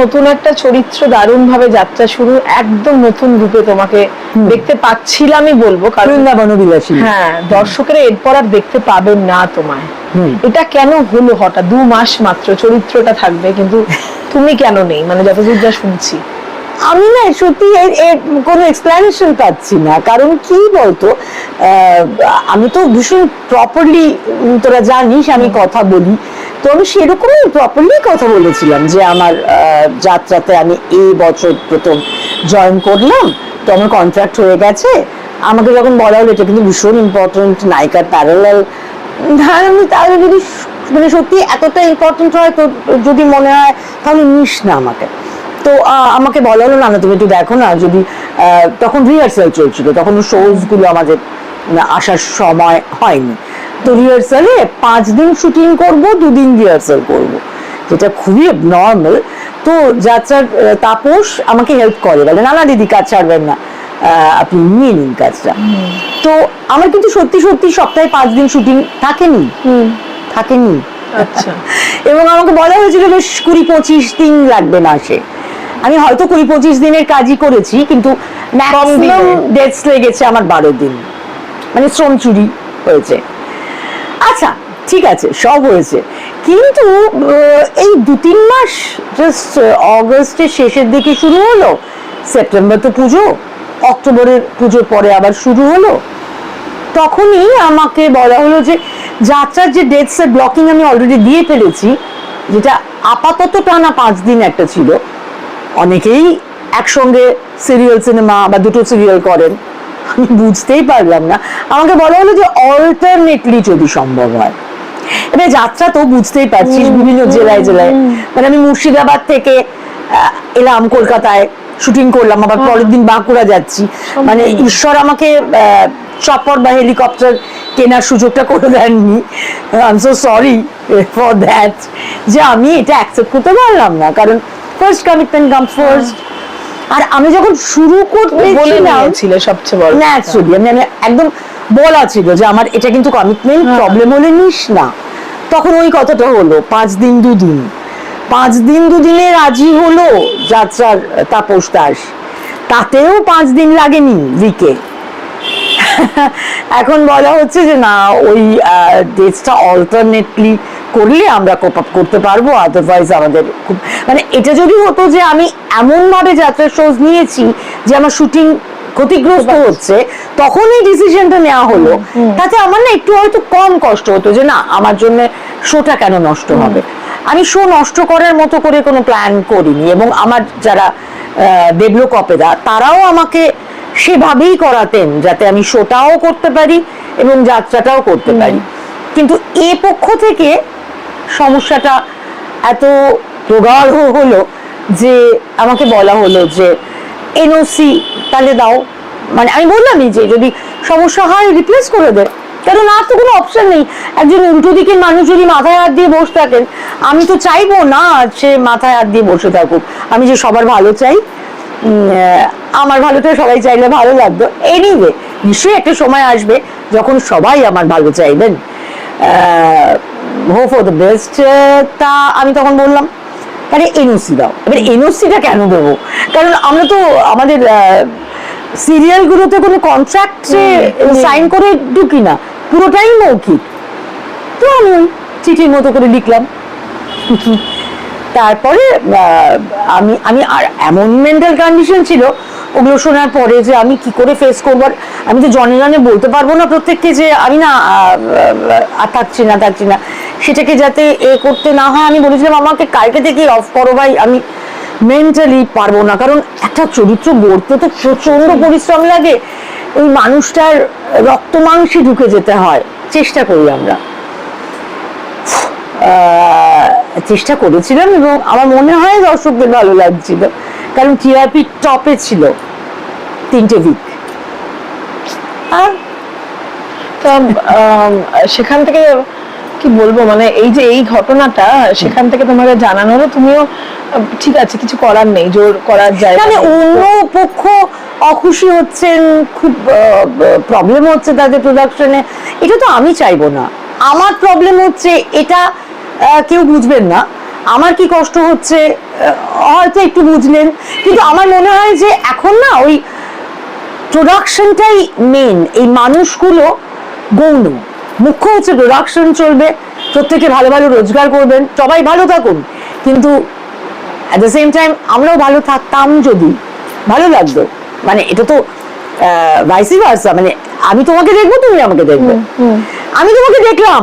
নতুন একটা চরিত্র দারুণ ভাবে যাত্রা শুরু একদম নতুন রূপে তোমাকে দেখতে পাচ্ছিলামই বলব কারণ হ্যাঁ দর্শকেরা এরপর আর দেখতে পাবেন না তোমায়। এটা কেন হলো হঠাৎ? দু মাস মাত্র চরিত্রটা থাকবে কিন্তু তুমি কেন নেই? মানে যতদূর যা শুনছি। আমি না সত্যি কোনো এক্সপ্লেনেশন পাচ্ছি না। কারণ কি বলতো আহ, আমি তো ভীষণ প্রপারলি তোরা জানিস আমি কথা বলি। তো আমি সেরকমই প্রপারলি কথা বলেছিলাম যে আমার যাত্রাতে আমি এই বছর প্রথম জয়েন করলাম। তো আমার কন্ট্রাক্ট হয়ে গেছে। আমাকে যখন বলা হলো, এটা কিন্তু ভীষণ ইম্পর্টেন্ট নায়িকার প্যারালাল আমি তাহলে যদি মানে সত্যি এতটা ইম্পর্টেন্ট হয়, তো যদি মনে হয়, তাহলে নিস না আমাকে। তো আমাকে বলা হলো, না না, তুমি একটু দেখো না, যদি তখন রিহার্সাল চলছিল। তখন শোজগুলো আমাদের আসার সময় হয়নি। তো রিহার্সালে পাঁচ দিন শুটিং করব দুদিন রিহার্সাল করব। যেটা খুবই নর্মাল তো যাত্রার তাপস আমাকে হেল্প করে। বলে না না দিদি কাজ ছাড়বেন না। আপনি নিয়ে নিন কাজটা। তো আমার কিন্তু সত্যি সত্যি সপ্তাহে পাঁচ দিন শুটিং থাকেনি। থাকেনি। আচ্ছা। এবং আমাকে বলা হয়েছিল বেশ কুড়ি পঁচিশ দিন লাগবে না আসে আমি হয়তো কুড়ি পঁচিশ দিনের কাজই করেছি কিন্তু ম্যাক্সিমাম ডেটস লেগেছে আমার বারো দিন। মানে শ্রম চুরি হয়েছে। আচ্ছা ঠিক আছে, সব হয়েছে। কিন্তু এই দু তিন মাস জাস্ট অগস্টের শেষের দিকে শুরু হলো সেপ্টেম্বর তো পুজো অক্টোবরের পুজোর পরে আবার শুরু হলো, তখনই আমাকে বলা হলো যে যাত্রার যে ডেটস এর ব্লকিং আমি অলরেডি দিয়ে ফেলেছি, যেটা আপাতত টানা পাঁচ দিন একটা ছিল, অনেকেই একসঙ্গে সিরিয়াল সিনেমা বা দুটো সিরিয়াল করেন। আমি বুঝতেই পারলাম না। আমাকে বলা হলো যে অল্টারনেটলি যদি সম্ভব হয়। এবার যাত্রা তো বুঝতেই পারছিস বিভিন্ন জেলায় জেলায়। মানে আমি মুর্শিদাবাদ থেকে এলাম কলকাতায় শুটিং করলাম আবার পরের দিন বাঁকুড়া যাচ্ছি। মানে ঈশ্বর আমাকে চপার বা হেলিকপ্টার কেনার সুযোগটা করে দেননি। I am so sorry for that যে আমি এটা অ্যাকসেপ্ট করতে পারলাম না। কারণ ফার্স্ট কমিটমেন্ট কাম ফার্স্ট আর আমি যখন শুরু বলে করতেছিলাম সবচেয়ে বড় না অ্যাকচুয়ালি আমি আমি একদম বলা ছিল যে আমার এটা কিন্তু কমিটমেন্ট হ্যাঁ। প্রবলেম হলে নিস না। তখন ওই কথাটা হলো পাঁচ দিন দুদিন। পাঁচ দিন দুদিনে রাজি হলো যাত্রার তাপস দাস। তাতেও পাঁচ দিন লাগেনি উইকে এখন বলা হচ্ছে যে না ওই ডেটসটা অল্টারনেটলি করলে আমরা কোপ আপ করতে পারব আদারওয়াইজ আমাদের খুব মানে এটা যদি হতো যে আমি এমন ভাবে যাত্রার শোজ নিয়েছি যে আমার শুটিং ক্ষতিগ্রস্ত হচ্ছে তখন এই ডিসিশনটা নেওয়া হলো। তাতে আমার না একটু হয়তো কম কষ্ট হতো যে না আমার জন্য শোটা কেন নষ্ট হবে? আমি শো নষ্ট করার মতো করে কোনো প্ল্যান করিনি এবং আমার যারা ডেভেলপ অপেরা তারাও আমাকে সেভাবেই করাতেন যাতে আমি শোটাও করতে পারি এবং যাত্রাটাও করতে পারি। কিন্তু এ পক্ষ থেকে সমস্যাটা এত প্রগাঢ় হলো যে আমাকে বলা হলো যে, এনওসি তাহলে দাও। মানে আমি বললামই যে, যদি সমস্যা হয় রিপ্লেস করে দে। কারণ আর তো কোনো অপশন নেই। একজন উল্টো দিকের মানুষ যদি মাথায় হাত দিয়ে বসে থাকেন, আমি তো চাইব না সে মাথায় হাত দিয়ে বসে থাকুক। আমি যে সবার ভালো চাই আমার ভালোটা সবাই চাইলে ভালো লাগতো এনিওয়ে নিশ্চয়ই একটা সময় আসবে যখন সবাই আমার ভালো চাইবেন। হো ফর দ্য বেস্ট তা আমি তখন বললাম তাহলে এনওসি দাও। এবার এনওসিটা কেন দেবো? কারণ আমরা তো আমাদের সিরিয়ালগুলোতে কোনো কন্ট্রাক্টে সাইন করে ঢুকি না। পুরোটাই মৌখিক। তো আমি চিঠির মতো করে লিখলাম। তারপরে আমি আমি আর এমন মেন্টাল কন্ডিশন ছিল ওগুলো শোনার পরে যে আমি কি করে ফেস করব। আর আমি তো জনে জনে বলতে পারব না প্রত্যেককে যে আমি না আর থাকছি না থাকছি না। সেটাকে যাতে এ করতে না হয়, আমি বলেছিলাম আমাকে কালকে থেকে অফ করো ভাই, আমি মেন্টালি পারব না। কারণ একটা চরিত্র গড়তে তো প্রচণ্ড পরিশ্রম লাগে। ওই মানুষটার রক্ত মাংসে ঢুকে যেতে হয়। চেষ্টা করি আমরা। চেষ্টা করেছিলাম এবং আমার মনে হয় দর্শকদের ভালো লাগছিল। কারণ টিআরপি টপে ছিল তিনটে উইক সেখান থেকে কি বলব? মানে এই যে এই ঘটনাটা সেখান থেকে তোমাকে জানানো হলো তুমিও ঠিক আছে কিছু করার নেই জোর করার যায় মানে অন্য পক্ষ অখুশি হচ্ছেন খুব প্রবলেম হচ্ছে তাদের প্রোডাকশনে এটা তো আমি চাইব না। আমার প্রবলেম হচ্ছে এটা কেউ বুঝবেন না। আমার কি কষ্ট হচ্ছে হয়তো একটু বুঝলেন কিন্তু আমার মনে হয় যে এখন না ওই প্রোডাকশনটাই মেন এই মানুষগুলো গৌণ। মুখ্য হচ্ছে প্রোডাকশন চলবে প্রত্যেকে ভালো ভালো রোজগার করবেন সবাই ভালো থাকুন। কিন্তু অ্যাট দ্য সেম টাইম আমরাও ভালো থাকতাম যদি ভালো লাগতো মানে এটা তো ভাইসি ভার্সা মানে আমি তোমাকে দেখব তুমি আমাকে দেখবে। আমি তোমাকে দেখলাম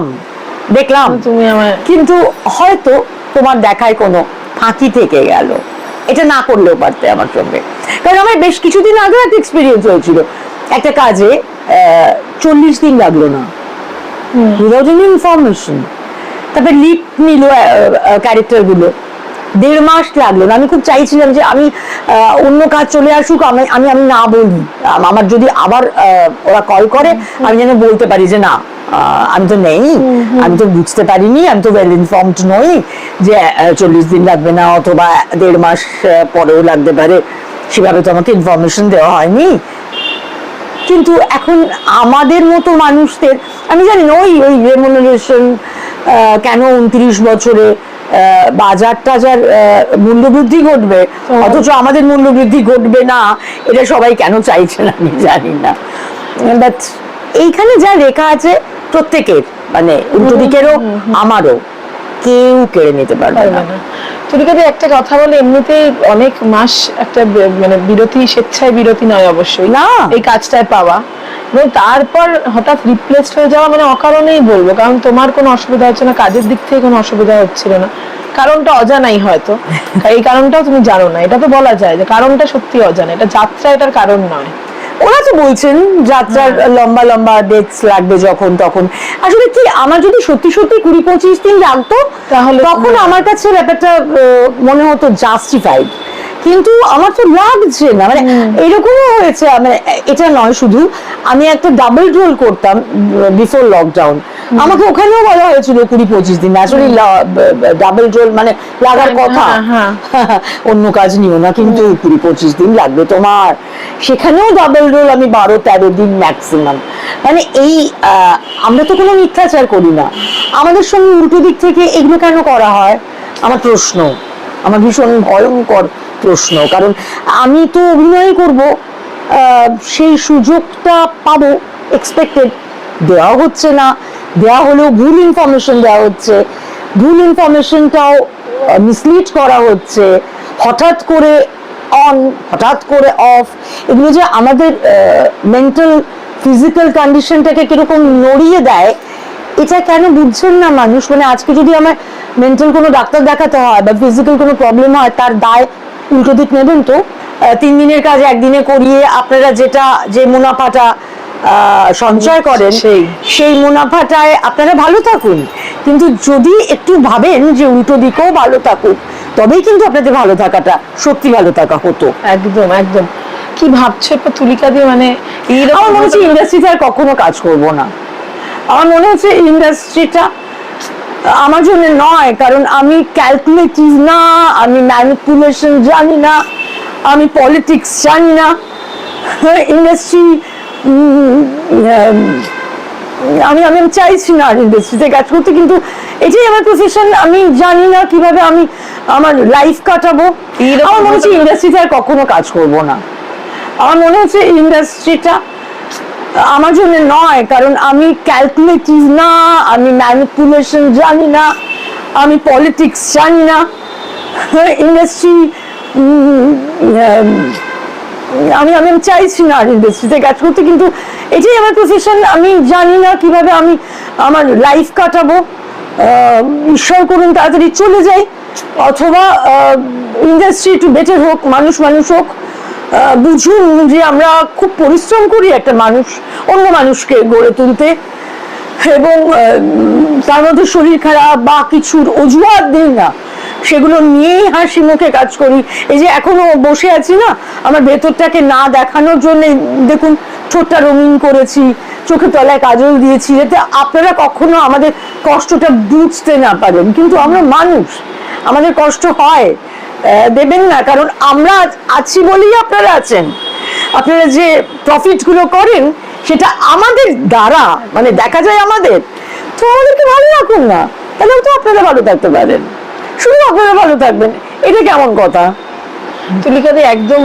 দেখলাম। তুমি আমার কিন্তু হয়তো তোমার দেখায় কোনো ফাঁকি থেকে গেল। এটা না করলেও পারতে আমার সঙ্গে। কারণ আমার বেশ কিছুদিন আগে একটা এক্সপিরিয়েন্স হয়েছিল। একটা কাজে চল্লিশ দিন লাগল না। উইদাউট এনি ইনফরমেশন তারপরে লিপ নিল ক্যারেক্টারগুলো। দেড় মাস লাগল আমি খুব চাইছিলাম যে আমি অন্য কাজ চলে আসুক আমি আমি আমি না বলি। আমার যদি আবার ওরা কল করে আমি যেন বলতে পারি যে না আমি তো নেই আমি তো বুঝতে পারিনি আমি তো ওয়েল ইনফর্মড নই যে চল্লিশ দিন লাগবে না অথবা দেড় মাস পরেও লাগতে পারে। সেভাবে তো আমাকে ইনফরমেশন দেওয়া হয়নি। কিন্তু এখন আমাদের মতো মানুষদের আমি জানি না ওই ওই রেমুনারেশন কেন উনত্রিশ বছরে বাজার টাজার মূল্যবৃদ্ধি ঘটবে? অথচ আমাদের মূল্যবৃদ্ধি ঘটবে না এটা সবাই কেন চাইছেন আমি জানি না। বাট এইখানে যা রেখা আছে প্রত্যেকের মানে উল্টো দিকেরও আমারও। কেউ কেড়ে নিতে পারবে না। না। তুলিকাদি একটা কথা বলে এমনিতেই অনেক মাস একটা মানে বিরতি স্বেচ্ছায় বিরতি নয় অবশ্যই। না। এই কাজটায় পাওয়া। এবং তারপর হঠাৎ রিপ্লেসড হয়ে যাওয়া মানে অকারণেই বলব কারণ তোমার কোনো অসুবিধা হচ্ছে না কাজের দিক থেকে কোনো অসুবিধা হচ্ছিল না। কারণটা অজানাই হয়তো। এই কারণটাও তুমি জানো না। এটা তো বলা যায় যে কারণটা সত্যি অজানা। এটা যাত্রা এটার কারণ নয়। ওরা তো বলছেন যাত্রার লম্বা লম্বা ডেটস লাগবে যখন তখন। আসলে কি আমার যদি সত্যি সত্যি কুড়ি পঁচিশ দিন লাগতো তাহলে তখন হ্যাঁ। আমার কাছে ব্যাপারটা মনে হতো জাস্টিফাইড কিন্তু আমার তো লাগছে না মানে এরকমও হয়েছে মানে এটা নয় শুধু আমি একটা ডাবল রোল করতাম বিফোর লকডাউন আমাকে ওখানেও বলা হয়েছিল কুড়ি পঁচিশ দিন। আসলে ডাবল রোল মানে লাগার হ্যাঁ, কথা। হ্যাঁ, অন্য কাজ নিও না কিন্তু কুড়ি পঁচিশ দিন লাগবে তোমার। সেখানেও ডাবল রোল আমি বারো তেরো দিন ম্যাক্সিমাম মানে এই আমরা তো কোনো মিথ্যাচার করি না। আমাদের সঙ্গে উল্টো দিক থেকে এগুলো কেন করা হয়? আমার প্রশ্ন। আমার ভীষণ ভয়ঙ্কর প্রশ্ন। কারণ আমি তো অভিনয় করব সেই সুযোগটা পাবো। এক্সপেক্টেড দেওয়া হচ্ছে না। দেওয়া হলেও ভুল ইনফরমেশন দেওয়া হচ্ছে। ভুল ইনফরমেশনটাও মিসলিড করা হচ্ছে। হঠাৎ করে অন হঠাৎ করে অফ এগুলো যে আমাদের মেন্টাল ফিজিক্যাল কন্ডিশনটাকে কীরকম নড়িয়ে দেয়, এটা কেন বুঝছেন না মানুষ? মানে আজকে যদি আমার মেন্টাল কোনো ডাক্তার দেখাতে হয় বা ফিজিক্যাল কোনো প্রবলেম হয়, তার দায় উল্টো দিক নেবেন তো? তিন দিনের কাজ একদিনে করিয়ে আপনারা যেটা, যে মুনাফাটা সঞ্চয় করেন সেই। সেই মুনাফাটায় আপনারা ভালো থাকুন। কিন্তু যদি একটু ভাবেন যে উল্টো দিকেও ভালো থাকুক তবেই কিন্তু আপনাদের ভালো থাকাটা সত্যি ভালো থাকা হতো। একদম একদম। কি ভাবছ এবার তুলিকা দিয়ে? মানে আমার মনে হচ্ছে ইন্ডাস্ট্রিতে আর কখনো কাজ করব না। আমার মনে হচ্ছে ইন্ডাস্ট্রিটা আমার জন্য নয় কারণ আমি ক্যালকুলেটিভ না আমি ম্যানিপুলেশন জানি না আমি পলিটিক্স জানি না। ইন্ডাস্ট্রি আমি আমি আমি চাইছি না আর ইন্ডাস্ট্রিতে কাজ করতে কিন্তু এটাই আমার প্রফেশন আমি জানি না কীভাবে আমি আমার লাইফ কাটাবো। আমার মনে হচ্ছে ইন্ডাস্ট্রিতে আর কখনো কাজ করব না। আমার মনে হচ্ছে ইন্ডাস্ট্রিটা আমার জন্য নয় কারণ আমি ক্যালকুলেটিভ না আমি ম্যানিপুলেশন জানি না আমি পলিটিক্স জানি না। ইন্ডাস্ট্রি আমি আমি চাইছি না আর ইন্ডাস্ট্রিতে কাজ করতে, কিন্তু এটাই আমার প্রফেশন আমি জানি না কীভাবে আমি আমার লাইফ কাটাবো। ঈশ্বর করুন, তাড়াতাড়ি চলে যাই, অথবা ইন্ডাস্ট্রি একটু বেটার হোক, মানুষ মানুষ হোক বুঝুন যে আমরা খুব পরিশ্রম করি একটা মানুষ, অন্য মানুষকে গড়ে তুলতে। এবং তার মধ্যে শরীর খারাপ বা কিছুর অজুহাত দিই না। সেগুলো নিয়েই হাসি মুখে কাজ করি। এই যে এখনও বসে আছি না, আমার ভেতরটাকে না দেখানোর জন্য দেখুন, ঠোঁটটা রঙিন করেছি চোখের তলায় কাজল দিয়েছি, যাতে আপনারা কখনো আমাদের কষ্টটা বুঝতে না পারেন। কিন্তু আমরা মানুষ, আমাদের কষ্ট হয় দেবেন না, কারণ আমরা আছি বলেই আপনারা আছেন। আপনারা যে প্রফিটগুলো করেন, সেটা আমাদের দ্বারা মানে দেখা যায় আমাদের, তো আমাদেরকে ভালো রাখুন না, তাহলেও তো আপনারা ভালো থাকতে পারেন। শুধু আপনারা ভালো থাকবেন। এটা কেমন কথা? তুলিকাদি একদম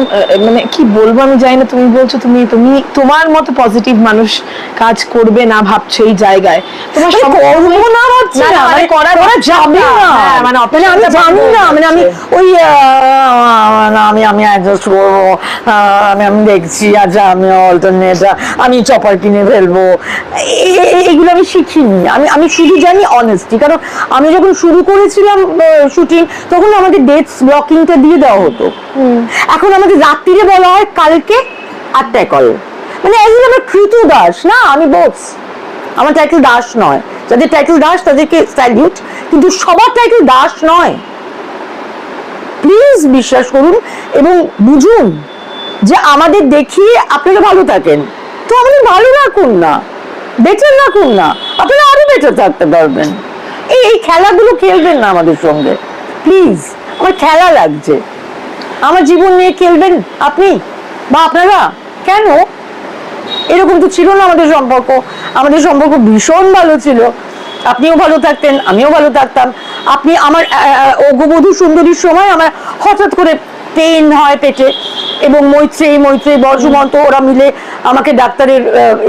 মানে কি বলব আমি জানি না তুমি বলছো তুমি তুমি তোমার মতো পজিটিভ মানুষ কাজ করবে না ভাবছ এই জায়গায়। তোমার মানে করব না ভাবছি না, না, না, মানে করার করা যাবে না। হ্যাঁ, মানে মানে আমি জানি না মানে আমি ওই আমি আমি অ্যাডজাস্ট করব আমি আমি দেখছি আচ্ছা আমি অল্টারনেট আমি চপার কিনে ফেলব। এ- এ- এগুলো আমি শিখিনি। আমি আমি শুধু জানি অনেস্টি কারণ আমি যখন শুরু করেছিলাম শুটিং তখন আমাদের ডেটস ব্লকিংটা দিয়ে দেওয়া হতো। এখন আমাদের রাত্রিরে বলা হয় কালকে আটটায় কল মানে একদিন আমার কৃতু দাস, না? আমি বস আমার টাইটেল দাস নয়। যাদের টাইটেল দাস, তাদেরকে স্যালিউট কিন্তু সবার টাইটেল দাস নয়। প্লিজ বিশ্বাস করুন এবং বুঝুন যে আমাদের দেখিয়ে আপনারা ভালো থাকেন। তো আমাদের ভালো রাখুন না। বেটার রাখুন না। আপনারা আরও বেটার থাকতে পারবেন। এই এই খেলাগুলো খেলবেন না আমাদের সঙ্গে। প্লিজ আমার খেলা লাগছে। আমার জীবন নিয়ে খেলবেন আপনি? বা আপনারা? কেন? এরকম তো ছিল না আমাদের সম্পর্ক। আমাদের সম্পর্ক ভীষণ ভালো ছিল। আপনিও ভালো থাকতেন, আমিও ভালো থাকতাম। আপনি আমার অগবধূ সুন্দরীর সময় আমার হঠাৎ করে পেন হয় পেটে এবং মৈত্রী মৈত্রী বর্জমন্ত ওরা মিলে আমাকে ডাক্তারের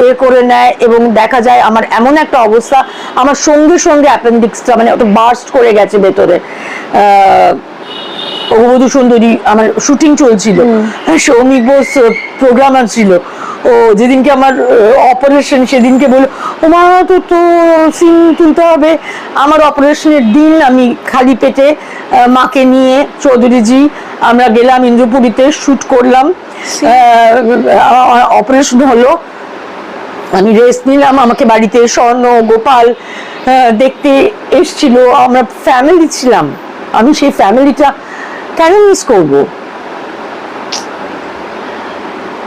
এ করে নেয় এবং দেখা যায় আমার এমন একটা অবস্থা। আমার সঙ্গে সঙ্গে অ্যাপেন্ডিক্সটা মানে ওটা বার্স্ট করে গেছে ভেতরে। আহ, অগবধূ সুন্দরী আমার শুটিং চলছিল। হ্যাঁ, সৌমিক বোস প্রোগ্রামার ছিল। ও যেদিনকে আমার অপারেশন সেদিনকে বলল ও মা তো তো সিন তুলতে হবে। আমার অপারেশনের দিন আমি খালি পেটে মাকে নিয়ে চৌধুরীজি আমরা গেলাম ইন্দ্রপুরীতে শুট করলাম। অপারেশন হলো। আমি রেস্ট নিলাম আমাকে বাড়িতে স্বর্ণ গোপাল দেখতে এসছিল। আমরা ফ্যামিলি ছিলাম। আমি সেই ফ্যামিলিটা কেন মিস করব?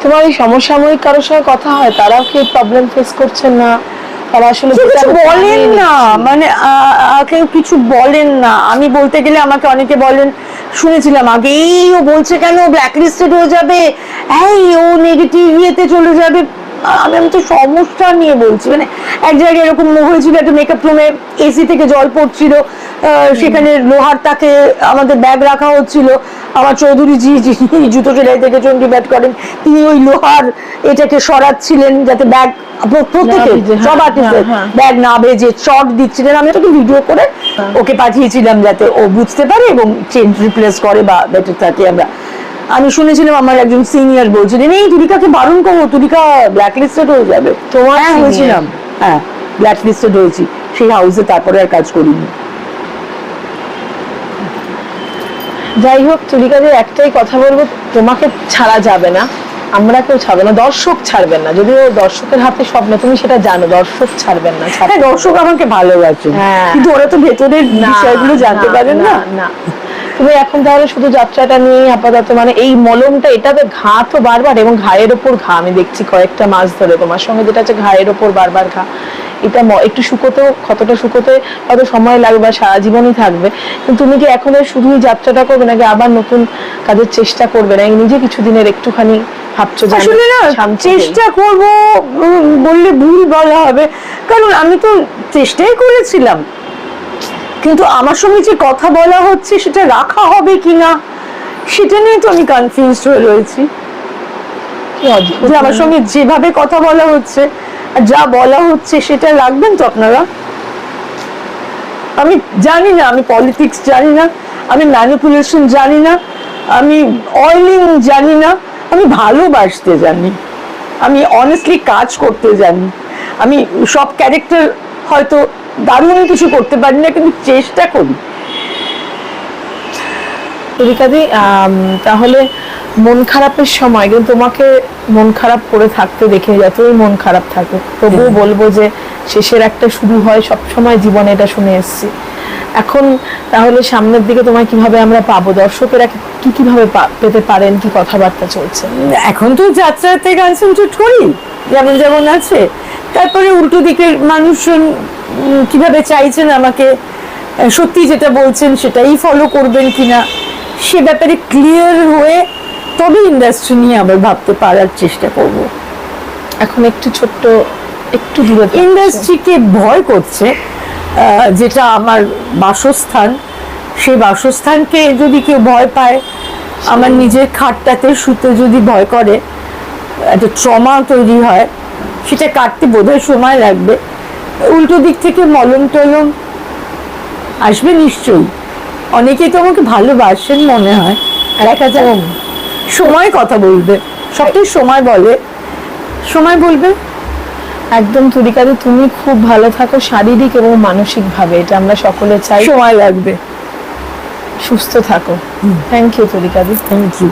তোমার এই সমসাময়িক কারোর সঙ্গে কথা হয় তারাও কি প্রবলেম ফেস করছেন না? তারা আসলে কিছু বলেন না। মানে কেউ কিছু বলেন না। আমি বলতে গেলে আমাকে অনেকে বলেন শুনেছিলাম আগে এই ও বলছে কেন ব্ল্যাক লিস্টেড হয়ে যাবে? এই ও নেগেটিভ ইয়েতে চলে যাবে। আমি আমি তো সমস্যা নিয়ে বলছি। মানে এক জায়গায় এরকম হয়েছিল একটা মেকআপ রুমে এসি থেকে জল পড়ছিল সেখানে লোহার তাকে আমাদের ব্যাগ রাখা হচ্ছিল। আমার চৌধুরী জি যিনি জুতো সেলাই থেকে চন্ডী ব্যাট করেন তিনি ওই লোহার এটাকে সরাচ্ছিলেন যাতে ব্যাগ প্রত্যেকে হ্যাঁ, সব আর্টিস্টের হ্যাঁ, হ্যাঁ। ব্যাগ না ভেজে চট দিচ্ছিলেন। আমি ওটাকে ভিডিও করে ওকে পাঠিয়েছিলাম যাতে ও বুঝতে পারে এবং চেঞ্জ রিপ্লেস করে বা বেটার থাকে আমরা। আমি শুনেছিলাম আমার একজন সিনিয়র বলছিলেন এই তুলিকাকে বারণ করো তুলিকা ব্ল্যাক লিস্টেড হয়ে যাবে। তোমার হ্যাঁ হয়েছিলাম। হ্যাঁ ব্ল্যাক লিস্টেড হয়েছি। সেই হাউসে তারপরে আর কাজ করিনি। যাই হোক তুলিকাদি একটাই কথা বলব তোমাকে ছাড়া যাবে না। আমরা কেউ ছাড়বে না দর্শক ছাড়বেন না। যদিও দর্শকের হাতে স্বপ্ন তুমি সেটা জানো দর্শক ছাড়বেন না হ্যাঁ দর্শক আমাকে ভালোবাসে। হ্যাঁ। কিন্তু ওরা তো ভেতরের বিষয়গুলো জানতে পারেন না না। তুমি এখন তাহলে শুধু যাত্রাটা নিয়ে আপাতত মানে এই মলমটা এটা তো ঘা তো বারবার এবং ঘায়ের ওপর ঘা আমি দেখছি কয়েকটা মাস ধরে। তোমার সঙ্গে যেটা আছে ঘায়ের ওপর বারবার ঘা। এটা একটু শুকোতেও কতটা শুকোতে কত সময় লাগবে বা সারা জীবনই থাকবে। কিন্তু তুমি কি এখন শুধুই যাত্রাটা করবে নাকি আবার নতুন কাজের চেষ্টা করবে? না নিজে কিছুদিনের একটুখানি ভাবছ আসলে না চেষ্টা করব বললে ভুল বলা হবে। কারণ আমি তো চেষ্টাই করেছিলাম। কিন্তু আমার সঙ্গে যে কথা বলা হচ্ছে, সেটা রাখা হবে কিনা, সেটা নিয়ে তো আমি কনফিউজড হয়ে রয়েছি। কি যে আমার সঙ্গে যেভাবে কথা বলা হচ্ছে আর যা বলা হচ্ছে, সেটা রাখবেন তো আপনারা? আমি জানি না, আমি পলিটিক্স জানি না, আমি ম্যানিপুলেশন জানি না, আমি অয়েলিং জানি না, আমি ভালোবাসতে জানি, আমি অনেস্টলি কাজ করতে জানি, আমি সব ক্যারেক্টার হয়তো দারুণ কিছু করতে পারি না কিন্তু চেষ্টা করি। আম, তাহলে মন খারাপের সময় কিন্তু তোমাকে মন খারাপ করে থাকতে দেখে যতই মন খারাপ থাকে তবুও বলব যে শেষের একটা শুরু হয় সব সময় জীবনে এটা শুনে এসেছি। এখন তাহলে সামনের দিকে তোমায় কীভাবে আমরা পাবো? দর্শকেরা কি- কি কীভাবে পেতে পারেন? কি কথাবার্তা চলছে? এখন তো যাত্রাতে কনসেন্ট্রেট করি। যেমন যেমন আছে। তারপরে উল্টো দিকের মানুষজন কীভাবে চাইছেন আমাকে সত্যি যেটা বলছেন সেটাই ফলো করবেন কিনা সে ব্যাপারে ক্লিয়ার হয়ে তবে ইন্ডাস্ট্রি নিয়ে আবার ভাবতে পারার চেষ্টা করব। এখন একটু ছোট্ট একটু দূরে ইন্ডাস্ট্রিকে ভয় করছে যেটা আমার বাসস্থান সেই বাসস্থানকে যদি কেউ ভয় পায় আমার নিজের খাটটাতে শুতে যদি ভয় করে একটা ট্রমা তৈরি হয় সেটা কাটতে বোধহয় সময় লাগবে। উল্টো দিক থেকে মলম টলম আসবে নিশ্চয়ই। অনেকেই তো আমাকে ভালোবাসেন মনে হয়। আর দেখা যাক সময় কথা বলবে। সবটাই সময় বলে। সময় বলবে? একদম তুলিকাদি তুমি খুব ভালো থাকো শারীরিক এবং মানসিক ভাবে এটা আমরা সকলে চাই। সময় লাগবে। সুস্থ থাকো। থ্যাংক ইউ তুলিকাদি থ্যাংক ইউ